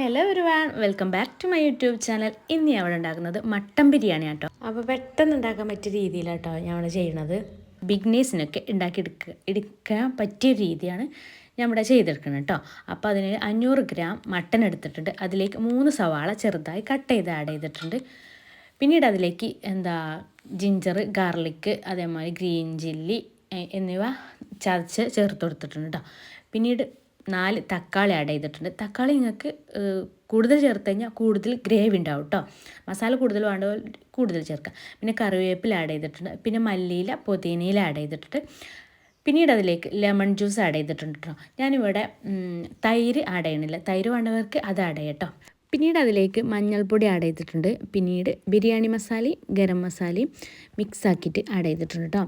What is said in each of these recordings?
Hello ഒരു van welcome back to my YouTube channel ഇന്ന് ഞാൻ അവിടെ ഉണ്ടാക്കുന്നത് മട്ടൻ ബിരിയാണി കേട്ടോ. അപ്പോൾ പെട്ടെന്ന് ഉണ്ടാക്കാൻ പറ്റിയ രീതിയിലാട്ടോ ഞാൻ അവിടെ ചെയ്യണത് ബിഗ്നേഴ്സിനൊക്കെ ഉണ്ടാക്കിയെടുക്കുക എടുക്കാൻ പറ്റിയ രീതിയാണ് ഞാൻ ഇവിടെ ചെയ്തെടുക്കുന്നത് കേട്ടോ. അപ്പോൾ അതിന് അഞ്ഞൂറ് ഗ്രാം മട്ടൻ എടുത്തിട്ടുണ്ട്. അതിലേക്ക് മൂന്ന് സവാള ചെറുതായി കട്ട് ചെയ്ത് ആഡ് ചെയ്തിട്ടുണ്ട്. പിന്നീട് അതിലേക്ക് എന്താ ജിഞ്ചർ ഗാർലിക്ക് അതേമാതിരി ഗ്രീൻ ചില്ലി എന്നിവ ചതച്ച് ചേർത്ത് കൊടുത്തിട്ടുണ്ട് കേട്ടോ. പിന്നീട് നാല് തക്കാളി ആഡ് ചെയ്തിട്ടുണ്ട്. തക്കാളി നിങ്ങൾക്ക് കൂടുതൽ ചേർത്ത് കഴിഞ്ഞാൽ കൂടുതൽ ഗ്രേവി ഉണ്ടാവും കേട്ടോ മസാല കൂടുതൽ വേണ്ട കൂടുതൽ ചേർക്കാം. പിന്നെ കറിവേപ്പില ആഡ് ചെയ്തിട്ടുണ്ട്. പിന്നെ മല്ലിയില പുതിനയില ആഡ് ചെയ്തിട്ടുണ്ട്. പിന്നീട് അതിലേക്ക് ലെമൺ ജ്യൂസ് ആഡ് ചെയ്തിട്ടുണ്ട് കേട്ടോ ഞാനിവിടെ തൈര് ആഡ് ചെയ്യണില്ല തൈര് വേണ്ടവർക്ക് അത് ആഡ് ചെയ്യാം കേട്ടോ പിന്നീട് അതിലേക്ക് മഞ്ഞൾപ്പൊടി ആഡ് ചെയ്തിട്ടുണ്ട്. പിന്നീട് ബിരിയാണി മസാലയും ഗരം മസാലയും മിക്സ് ആക്കിയിട്ട് ആഡ് ചെയ്തിട്ടുണ്ട് കേട്ടോ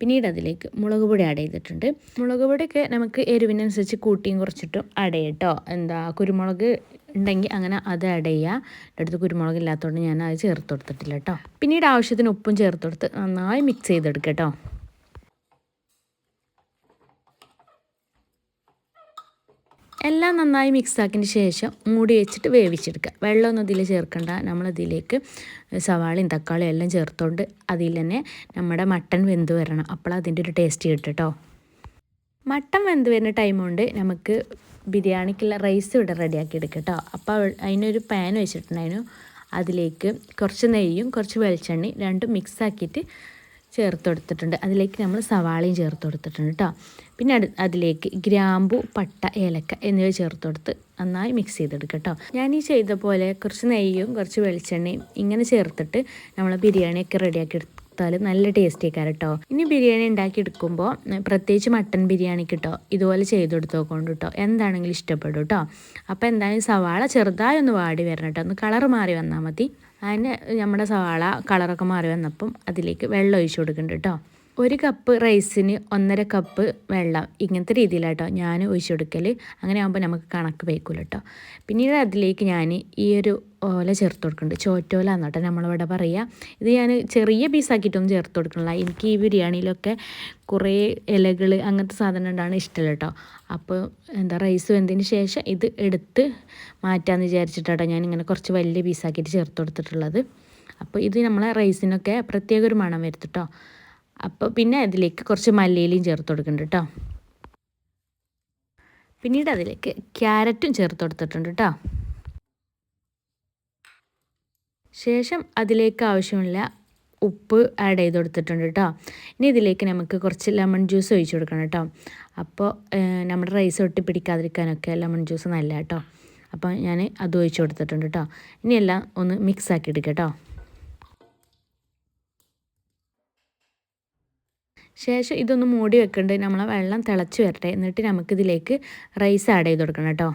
പിന്നീട് അതിലേക്ക് മുളക് പൊടി ആഡ് ചെയ്തിട്ടുണ്ട്. മുളക് പൊടിയൊക്കെ നമുക്ക് എരിവിനനുസരിച്ച് കൂട്ടിയും കുറച്ചിട്ടും ആഡ് ചെയ്യട്ടോ എന്താ കുരുമുളക് ഉണ്ടെങ്കിൽ അങ്ങനെ അത് ആഡ് ചെയ്യുക എന്റെ അടുത്ത് കുരുമുളക് ഇല്ലാത്തതുകൊണ്ട് ഞാൻ അത് ചേർത്ത് കൊടുത്തിട്ടില്ല കേട്ടോ പിന്നീട് ആവശ്യത്തിന് ഉപ്പും ചേർത്ത് കൊടുത്ത് നന്നായി മിക്സ് ചെയ്തെടുക്കുക കേട്ടോ എല്ലാം നന്നായി മിക്സ് ആക്കിയതിന് ശേഷം മൂടി വെച്ചിട്ട് വേവിച്ചെടുക്കുക. വെള്ളമൊന്നും ഇതിൽ ചേർക്കണ്ട. നമ്മളതിലേക്ക് സവാളയും തക്കാളിയും എല്ലാം ചേർത്തുകൊണ്ട് അതിൽ തന്നെ നമ്മുടെ മട്ടൺ വെന്ത് വരണം. അപ്പോൾ അതിന്റെ ഒരു ടേസ്റ്റ് കിട്ടും മട്ടൻ വെന്ത് വരുന്ന ടൈം കൊണ്ട് നമുക്ക് ബിരിയാണിക്കുള്ള റൈസ് ഇവിടെ റെഡിയാക്കി എടുക്കാം കേട്ടോ അപ്പോൾ അതിനൊരു പാൻ വെച്ചിട്ടുണ്ടായിരുന്നു. അതിലേക്ക് കുറച്ച് നെയ്യും കുറച്ച് വെളിച്ചെണ്ണയും രണ്ടും മിക്സ് ആക്കിയിട്ട് ചേർത്ത് കൊടുത്തിട്ടുണ്ട് അതിലേക്ക് നമ്മൾ സവാളയും ചേർത്ത് കൊടുത്തിട്ടുണ്ട് കേട്ടോ പിന്നെ അതിലേക്ക് ഗ്രാമ്പു പട്ട ഏലക്ക എന്നിവ ചേർത്ത് കൊടുത്ത് നന്നായി മിക്സ് ചെയ്തെടുക്കുക കേട്ടോ ഞാൻ ഈ ചെയ്ത പോലെ കുറച്ച് നെയ്യും കുറച്ച് വെളിച്ചെണ്ണയും ഇങ്ങനെ ചേർത്തിട്ട് നമ്മൾ ബിരിയാണിയൊക്കെ റെഡിയാക്കി എടുത്താൽ നല്ല ടേസ്റ്റി ആക്കാറ് കേട്ടോ ഇനി ബിരിയാണി ഉണ്ടാക്കി എടുക്കുമ്പോൾ പ്രത്യേകിച്ച് മട്ടൻ ബിരിയാണിക്ക് കേട്ടോ ഇതുപോലെ ചെയ്ത് കൊടുത്തോക്കൊണ്ട് കേട്ടോ എന്താണെങ്കിലും ഇഷ്ടപ്പെടും കേട്ടോ അപ്പോൾ എന്തായാലും സവാള ചെറുതായി ഒന്ന് വാടി വരണം കേട്ടോ ഒന്ന് കളർ മാറി വന്നാൽ മതി. അതിന് നമ്മുടെ സവാള കളറൊക്കെ മാറി വന്നപ്പം അതിലേക്ക് വെള്ളം ഒഴിച്ച് കൊടുക്കുന്നുണ്ട് കേട്ടോ. ഒരു കപ്പ് റൈസിന് ഒന്നര കപ്പ് വെള്ളം ഇങ്ങനത്തെ രീതിയിലാട്ടോ ഞാൻ ഒഴിച്ചു കൊടുക്കൽ അങ്ങനെ ആകുമ്പോൾ നമുക്ക് കണക്ക് വയ്ക്കൂല കേട്ടോ പിന്നീട് അതിലേക്ക് ഞാൻ ഈ ഒരു ഓല ചേർത്ത് കൊടുക്കുന്നുണ്ട് ചോറ്റോല എന്നിട്ട് നമ്മളിവിടെ പറയുക ഇത് ഞാൻ ചെറിയ പീസാക്കിയിട്ടൊന്നും ചേർത്ത് കൊടുക്കണില്ല. എനിക്ക് ഈ ബിരിയാണിയിലൊക്കെ കുറേ ഇലകൾ അങ്ങനത്തെ സാധനം ഉണ്ടാണ് ഇഷ്ടമല്ല കേട്ടോ അപ്പോൾ എന്താ റൈസ് വെന്തതിന് ശേഷം ഇത് എടുത്ത് മാറ്റാമെന്ന് വിചാരിച്ചിട്ടാട്ടോ ഞാൻ ഇങ്ങനെ കുറച്ച് വലിയ പീസാക്കിയിട്ട് ചേർത്ത് കൊടുത്തിട്ടുള്ളത്. അപ്പോൾ ഇത് നമ്മളെ റൈസിനൊക്കെ പ്രത്യേക ഒരു മണം വരുത്തുട്ടോ. അപ്പോൾ പിന്നെ അതിലേക്ക് കുറച്ച് മല്ലിയിലയും ചേർത്ത് കൊടുക്കുന്നുണ്ട് കേട്ടോ പിന്നീട് അതിലേക്ക് ക്യാരറ്റും ചേർത്ത് കൊടുത്തിട്ടുണ്ട് കേട്ടോ ശേഷം അതിലേക്ക് ആവശ്യമുള്ള ഉപ്പ് ആഡ് ചെയ്ത് കൊടുത്തിട്ടുണ്ട് കേട്ടോ ഇനി ഇതിലേക്ക് നമുക്ക് കുറച്ച് ലെമൺ ജ്യൂസ് ഒഴിച്ച് കൊടുക്കണം കേട്ടോ അപ്പോൾ നമ്മുടെ റൈസ് ഒട്ടി പിടിക്കാതിരിക്കാനൊക്കെ ലെമൺ ജ്യൂസ് നല്ല കേട്ടോ അപ്പോൾ ഞാൻ അത് ഒഴിച്ച് കൊടുത്തിട്ടുണ്ട് കേട്ടോ ഇനി എല്ലാം ഒന്ന് മിക്സ് ആക്കി എടുക്കാം കേട്ടോ ശേഷം ഇതൊന്ന് മൂടി വെക്കേണ്ട. നമ്മളെ വെള്ളം തിളച്ച് വരട്ടെ. എന്നിട്ട് നമുക്കിതിലേക്ക് റൈസ് ആഡ് ചെയ്ത് കൊടുക്കണം കേട്ടോ.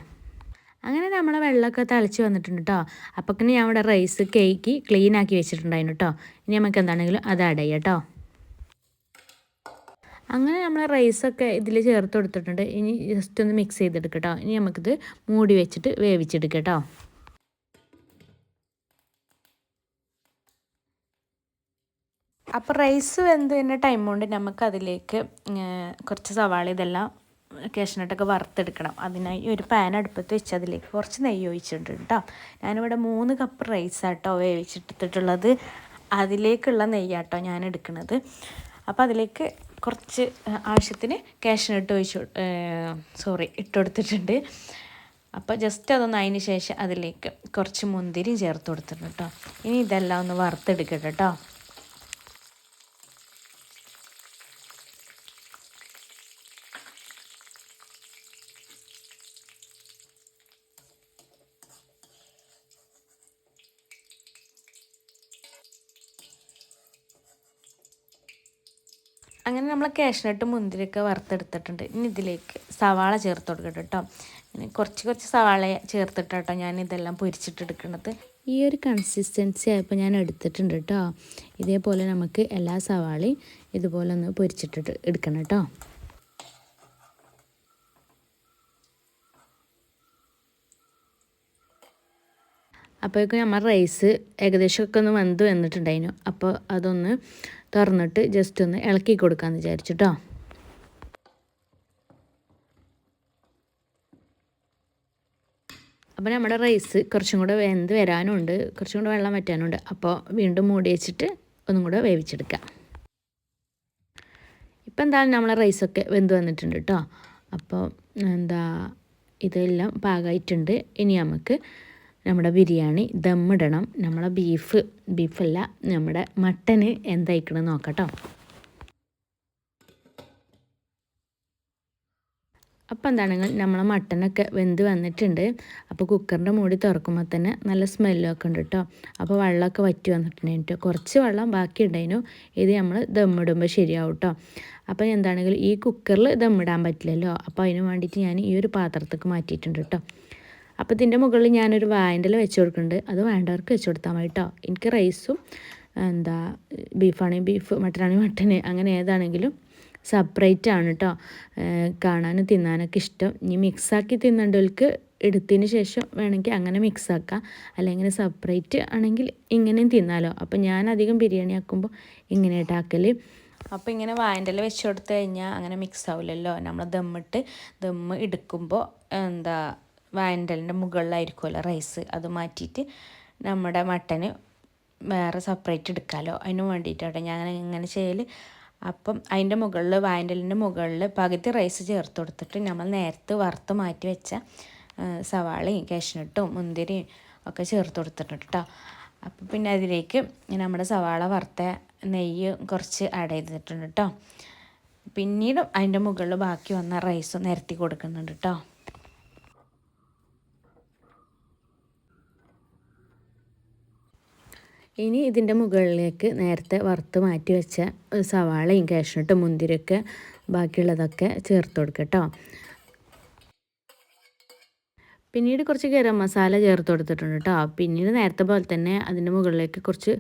അങ്ങനെ നമ്മളെ വെള്ളമൊക്കെ തിളച്ച് വന്നിട്ടുണ്ട് കേട്ടോ അപ്പോൾ ഞാൻ ഇവിടെ റൈസ് കേക്ക് ക്ലീൻ ആക്കി വെച്ചിട്ടുണ്ടായിരുന്നു കേട്ടോ ഇനി നമുക്ക് എന്താണെങ്കിലും അത് ആഡ് ചെയ്യാം കേട്ടോ അങ്ങനെ നമ്മൾ റൈസൊക്കെ ഇതിൽ ചേർത്ത് കൊടുത്തിട്ടുണ്ട്. ഇനി ജസ്റ്റ് ഒന്ന് മിക്സ് ചെയ്തെടുക്കാം കേട്ടോ ഇനി നമുക്കിത് മൂടി വെച്ചിട്ട് വേവിച്ചെടുക്കാം കേട്ടോ അപ്പോൾ റൈസ് വെന്ത് വരുന്ന ടൈം കൊണ്ട് നമുക്ക് അതിലേക്ക് കുറച്ച് സവാള ഇതെല്ലാം കാഷ്നട്ടൊക്കെ വറുത്തെടുക്കണം. അതിനായി ഒരു പാൻ അടുപ്പത്ത് വെച്ച് അതിലേക്ക് കുറച്ച് നെയ്യ് ഒഴിച്ചിട്ടുണ്ട് കേട്ടോ ഞാനിവിടെ മൂന്ന് കപ്പ് റൈസ് ആട്ടോ വേവിച്ചെടുത്തിട്ടുള്ളത് അതിലേക്കുള്ള നെയ്യാട്ടോ ഞാൻ എടുക്കുന്നത് അപ്പോൾ അതിലേക്ക് കുറച്ച് ആവശ്യത്തിന് കാഷ്നട്ട് ഒഴിച്ചു സോറി ഇട്ട് കൊടുത്തിട്ടുണ്ട് അപ്പോൾ ജസ്റ്റ് അതൊന്ന് അതിന് ശേഷം അതിലേക്ക് കുറച്ച് മുന്തിരി ചേർത്ത് കൊടുത്തിട്ടുണ്ട് കേട്ടോ ഇനി ഇതെല്ലാം ഒന്ന് വറുത്തെടുക്കട്ടെ കേട്ടോ അങ്ങനെ നമ്മൾ കാഷ്നട്ട് മുന്തിരിയൊക്കെ വറുത്തെടുത്തിട്ടുണ്ട്. ഇനി ഇതിലേക്ക് സവാള ചേർത്ത് കൊടുക്കട്ടെ കേട്ടോ. ഇനി കുറച്ച് കുറച്ച് സവാള ചേർത്തിട്ട് കേട്ടോ ഞാൻ ഇതെല്ലാം പൊരിച്ചിട്ടെടുക്കുന്നത് ഈ ഒരു കൺസിസ്റ്റൻസി ആയപ്പോൾ ഞാൻ എടുത്തിട്ടുണ്ട് കേട്ടോ. ഇതേപോലെ നമുക്ക് എല്ലാ സവാളയും ഇതുപോലെ ഒന്ന് പൊരിച്ചിട്ട് എടുക്കണം കേട്ടോ. അപ്പോഴേക്കും നമ്മൾ റൈസ് ഏകദേശമൊക്കെ ഒന്ന് വെന്ത് വന്നിട്ടുണ്ടായിരുന്നു. അപ്പോൾ അതൊന്ന് തുറന്നിട്ട് ജസ്റ്റ് ഒന്ന് ഇളക്കി കൊടുക്കാമെന്ന് വിചാരിച്ചിട്ടോ അപ്പോൾ നമ്മുടെ റൈസ് കുറച്ചും കൂടെ വെന്ത് വരാനുണ്ട്. കുറച്ചും കൂടെ വെള്ളം വറ്റാനുണ്ട്. അപ്പോൾ വീണ്ടും മൂടി വെച്ചിട്ട് ഒന്നും കൂടെ വേവിച്ചെടുക്കാം. ഇപ്പം എന്തായാലും നമ്മളെ റൈസൊക്കെ വെന്ത് വന്നിട്ടുണ്ട് കേട്ടോ അപ്പോൾ എന്താ ഇതെല്ലാം പാകമായിട്ടുണ്ട് ഇനി നമുക്ക് നമ്മുടെ ബിരിയാണി ദമ്മിടണം. നമ്മളെ ബീഫ് ബീഫല്ല നമ്മുടെ മട്ടന് എന്തായിക്കണം നോക്കട്ടോ. അപ്പോൾ എന്താണെങ്കിൽ നമ്മളെ മട്ടനൊക്കെ വെന്ത് വന്നിട്ടുണ്ട്. അപ്പോൾ കുക്കറിന്റെ മൂടി തുറക്കുമ്പോൾ തന്നെ നല്ല സ്മെല്ലൊക്കെ ഉണ്ട് കേട്ടോ അപ്പോൾ വെള്ളമൊക്കെ വറ്റി വന്നിട്ടുണ്ട് കുറച്ച് വെള്ളം ബാക്കി ഉണ്ടായിരുന്നു ഇത് നമ്മൾ ദമ്മിടുമ്പോൾ ശരിയാവും കേട്ടോ അപ്പോൾ എന്താണെങ്കിൽ ഈ കുക്കറിൽ ദമ്മിടാൻ പറ്റില്ലല്ലോ. അപ്പോൾ അതിന് വേണ്ടിയിട്ട് ഞാൻ ഈ ഒരു പാത്രത്തേക്ക് മാറ്റിയിട്ടുണ്ട് കേട്ടോ അപ്പോൾ ഇതിന്റെ മുകളിൽ ഞാനൊരു വായന്റെ വെച്ച് കൊടുക്കുന്നുണ്ട്. അത് വേണ്ടവർക്ക് വെച്ച് കൊടുത്താൽ മതി കേട്ടോ എനിക്ക് റൈസും എന്താ ബീഫാണെങ്കിൽ ബീഫ് മട്ടനാണെങ്കിൽ മട്ടന് അങ്ങനെ ഏതാണെങ്കിലും സെപ്പറേറ്റ് ആണ് കേട്ടോ കാണാനും തിന്നാനൊക്കെ ഇഷ്ടം. ഇനി മിക്സാക്കി തിന്നേണ്ടവർക്ക് എടുത്തതിന് ശേഷം വേണമെങ്കിൽ അങ്ങനെ മിക്സ് ആക്കാം. അല്ലെങ്കിൽ സെപ്പറേറ്റ് ആണെങ്കിൽ ഇങ്ങനെയും തിന്നാലോ. അപ്പോൾ ഞാൻ അധികം ബിരിയാണി ആക്കുമ്പോൾ ഇങ്ങനെ ആക്കൽ അപ്പോൾ ഇങ്ങനെ വായന്റെ വെച്ച് കൊടുത്തു കഴിഞ്ഞാൽ അങ്ങനെ മിക്സ് ആവില്ലല്ലോ. നമ്മൾ ദമ്മിട്ട് ദമ്മ് എടുക്കുമ്പോൾ എന്താ വായന്റലിന്റെ മുകളിലായിരിക്കുമല്ലോ റൈസ് അത് മാറ്റിയിട്ട് നമ്മുടെ മട്ടന് വേറെ സെപ്പറേറ്റ് എടുക്കാമല്ലോ അതിന് വേണ്ടിയിട്ടാണ് ഞാൻ ഇങ്ങനെ ചെയ്യൽ അപ്പം അതിന്റെ മുകളിൽ വാൻഡലിന്റെ മുകളിൽ പകുതി റൈസ് ചേർത്ത് കൊടുത്തിട്ട് നമ്മൾ നേരത്തെ വറുത്ത് മാറ്റി വെച്ച സവാളയും കാഷ്നട്ടും മുന്തിരിയും ഒക്കെ ചേർത്ത് കൊടുത്തിട്ടുണ്ട് കേട്ടോ. അപ്പം പിന്നെ അതിലേക്ക് നമ്മുടെ സവാള വറുത്ത നെയ്യ് കുറച്ച് ആഡ് ചെയ്തിട്ടുണ്ട് കേട്ടോ. പിന്നീട് അതിന്റെ മുകളിൽ ബാക്കി വന്ന റൈസ് നിരത്തി കൊടുക്കുന്നുണ്ട് കേട്ടോ. ഇനി ഇതിന്റെ മുകളിലേക്ക് നേരത്തെ വറുത്ത് മാറ്റി വെച്ച സവാളയും കാഷ്നട്ടും മുന്തിരിയൊക്കെ ബാക്കിയുള്ളതൊക്കെ ചേർത്ത് കൊടുക്കട്ടോ പിന്നീട് കുറച്ച് ഗരം മസാല ചേർത്ത് കൊടുത്തിട്ടുണ്ട് കേട്ടോ പിന്നീട് നേരത്തെ പോലെ തന്നെ അതിന്റെ മുകളിലേക്ക് കുറച്ച്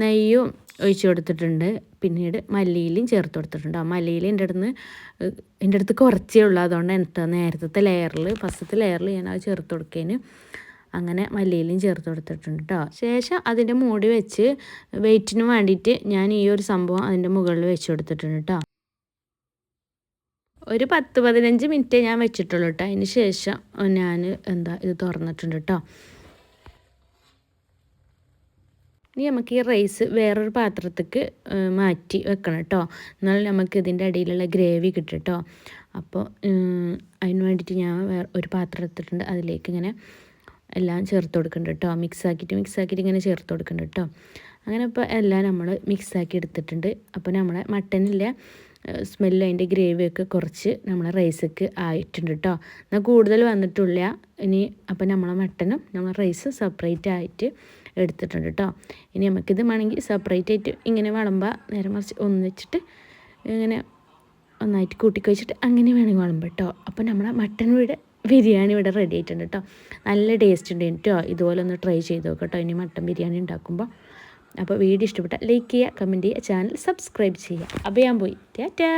നെയ്യും ഒഴിച്ചു കൊടുത്തിട്ടുണ്ട്. പിന്നീട് മല്ലിയിലും ചേർത്ത് കൊടുത്തിട്ടുണ്ട് ആ മല്ലിയിൽ എന്റെ അടുത്ത് എന്റെ അടുത്ത് കുറച്ചേ ഉള്ളൂ. അതുകൊണ്ട് എന്താ നേരത്തെ ലെയറിൽ ഫസ്റ്റത്തെ ലെയറിൽ ഞാൻ അത് ചേർത്ത് കൊടുക്കേന്. അങ്ങനെ മല്ലിയിലും ചേർത്ത് കൊടുത്തിട്ടുണ്ട് കേട്ടോ ശേഷം അതിന്റെ മൂടി വെച്ച് വെയിറ്റിന് വേണ്ടിയിട്ട് ഞാൻ ഈ ഒരു സംഭവം അതിന്റെ മുകളിൽ വെച്ച് കൊടുത്തിട്ടുണ്ട് കേട്ടോ ഒരു പത്ത് പതിനഞ്ച് മിനിറ്റ് ഞാൻ വെച്ചിട്ടുള്ളൂ കേട്ടോ അതിന് ശേഷം ഞാൻ എന്താ ഇത് തുറന്നിട്ടുണ്ട് കേട്ടോ ഇനി നമുക്ക് ഈ റൈസ് വേറൊരു പാത്രത്തേക്ക് മാറ്റി വെക്കണം കേട്ടോ എന്നാൽ നമുക്ക് ഇതിന്റെ അടിയിലുള്ള ഗ്രേവി കിട്ടും കേട്ടോ അപ്പോൾ അതിന് വേണ്ടിയിട്ട് ഞാൻ വേറെ ഒരു പാത്രം എടുത്തിട്ടുണ്ട്. അതിലേക്ക് ഇങ്ങനെ എല്ലാം ചേർത്ത് കൊടുക്കുന്നുണ്ട് കേട്ടോ മിക്സ് ആക്കിയിട്ട് മിക്സ് ആക്കിയിട്ട് ഇങ്ങനെ ചേർത്ത് കൊടുക്കുന്നുണ്ട് കേട്ടോ അങ്ങനെ ഇപ്പോൾ എല്ലാം നമ്മൾ മിക്സ് ആക്കി എടുത്തിട്ടുണ്ട്. അപ്പോൾ നമ്മളെ മട്ടനിലെ സ്മെല്ല് അതിന്റെ ഗ്രേവിയൊക്കെ കുറച്ച് നമ്മളെ റൈസൊക്കെ ആയിട്ടുണ്ട് കേട്ടോ എന്നാൽ കൂടുതൽ വന്നിട്ടുള്ള ഇനി അപ്പോൾ നമ്മളെ മട്ടനും നമ്മളെ റൈസ് സെപ്പറേറ്റ് ആയിട്ട് എടുത്തിട്ടുണ്ട് കേട്ടോ ഇനി നമുക്കിത് വേണമെങ്കിൽ സെപ്പറേറ്റ് ആയിട്ട് ഇങ്ങനെ വിളമ്പുക നേരെ മറിച്ച് ഒന്നിച്ചിട്ട് ഇങ്ങനെ ഒന്നായിട്ട് കൂട്ടിക്കഴിച്ചിട്ട് അങ്ങനെ വേണമെങ്കിൽ വിളമ്പ് കേട്ടോ അപ്പോൾ നമ്മളെ മട്ടൻ വീട് ബിരിയാണി ഇവിടെ റെഡി ആയിട്ടുണ്ട് കേട്ടോ നല്ല ടേസ്റ്റ് ഉണ്ട്. കേട്ടോ ഇതുപോലെ ഒന്ന് ട്രൈ ചെയ്ത് നോക്കാം കേട്ടോ ഇനി മട്ടൻ ബിരിയാണി ഉണ്ടാക്കുമ്പോൾ അപ്പോൾ വീഡിയോ ഇഷ്ടപ്പെട്ടാൽ ലൈക്ക് ചെയ്യുക കമന്റ് ചെയ്യുക ചാനൽ സബ്സ്ക്രൈബ് ചെയ്യുക. അപ്പോൾ ഞാൻ പോയി. ടാറ്റാ.